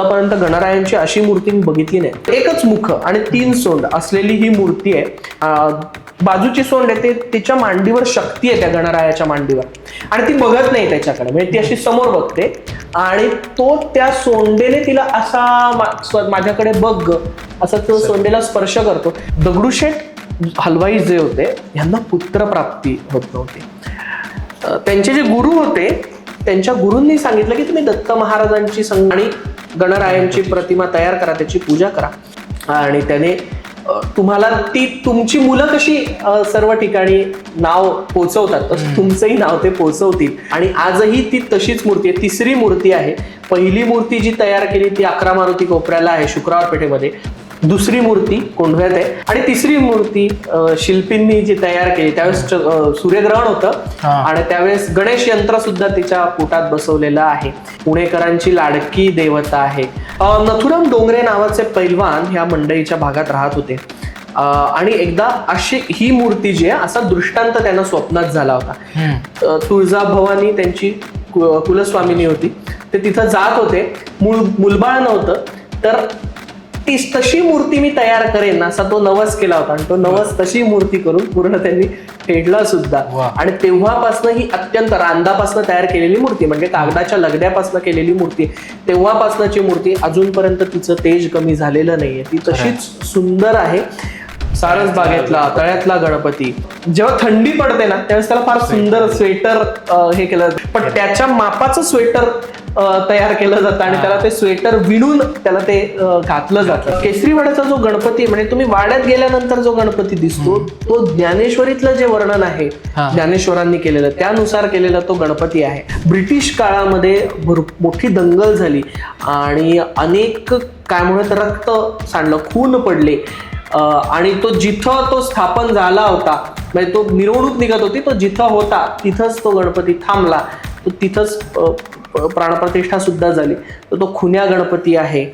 आतापर्यंत गणरायांची अशी मूर्ती मी बघितली नाही. एकच मुख आणि तीन सोंड असलेली ही मूर्ती आहे. बाजूची सोंड आहे ते तिच्या मांडीवर शक्ती आहे त्या गणरायाच्या मांडीवर. आणि ती बघत नाही त्याच्याकडे. म्हणजे ती अशी समोर बघते. आणि तो त्या सोंडेने तिला असा माझ्याकडे बघ असं तो सोंडेला स्पर्श करतो. दगडूशेठ हलवाई जे होते यांना पुत्रप्राप्ती होत नव्हती. त्यांचे जे गुरु होते त्यांच्या गुरूंनी सांगितलं की तुम्ही दत्त महाराजांची संग आणि गणरायांची प्रतिमा तयार करा त्याची पूजा करा. आणि त्याने तुम्हाला ती तुमची मुलं कशी सर्व ठिकाणी नाव पोचवतात तसं तुमचंही नाव ते पोचवतील. आणि आजही ती तशीच मूर्ती आहे तिसरी मूर्ती आहे. पहिली मूर्ती जी तयार केली ती अकरा मारुती कोपऱ्याला आहे शुक्रवार पेठेमध्ये. दुसरी मूर्ती कोंढव्यात आहे. आणि तिसरी मूर्ती शिल्पींनी जी तयार केली त्यावेळेस सूर्यग्रहण होतं. आणि त्यावेळेस गणेश यंत्र सुद्धा तिच्या पोटात बसवलेलं आहे. पुणेकरांची लाडकी देवता आहे. नथुराम डोंगरे नावाचे पैलवान ह्या मंडईच्या भागात राहत होते. आणि एकदा अशी ही मूर्ती जी आहे असा दृष्टांत त्यांना स्वप्नात झाला होता. अ, तुळजाभवानी त्यांची कुलस्वामिनी होती. ते तिथं जात होते. मूळ मुलबाळ नव्हतं. तर ती तशी मूर्ती मी तयार करेन असा तो नवस केला होता आणि तो नवस तशी मूर्ती करून पूर्ण त्यांनी फेडला सुद्धा. आणि तेव्हापासनं ही अत्यंत रांदापासनं तयार केलेली मूर्ती म्हणजे कागदाच्या लगद्यापासनं केलेली मूर्ती तेव्हापासनची मूर्ती अजूनपर्यंत तिचं तेज कमी झालेलं नाहीये. ती तशीच सुंदर आहे. सारस बागेतला तळ्यातला गणपती. जेव्हा थंडी पडते ना त्यावेळेस त्याला फार सुंदर स्वेटर हे केलं. पण त्याच्या मापाचं स्वेटर तयार केलं जातं आणि त्याला ते स्वेटर विणून त्याला ते घातलं जातं. केसरीवाड्याचा जो गणपती म्हणजे तुम्ही वाड्यात गेल्यानंतर जो गणपती दिसतो तो ज्ञानेश्वरीतलं जे वर्णन आहे. ज्ञानेश्वरांनी केलेलं त्यानुसार केलेला तो गणपती आहे. ब्रिटिश काळामध्ये भर मोठी दंगल झाली आणि अनेक काय म्हणत रक्त सांडलं खून पडले. आणि तो जिथं तो स्थापन झाला होता म्हणजे तो मिरवणूक निघत होती तो जिथं होता तिथंच तो गणपती थांबला. तो तिथंच प्राणप्रतिष्ठा सुद्धा झाली. तर तो खुन्या गणपती आहे.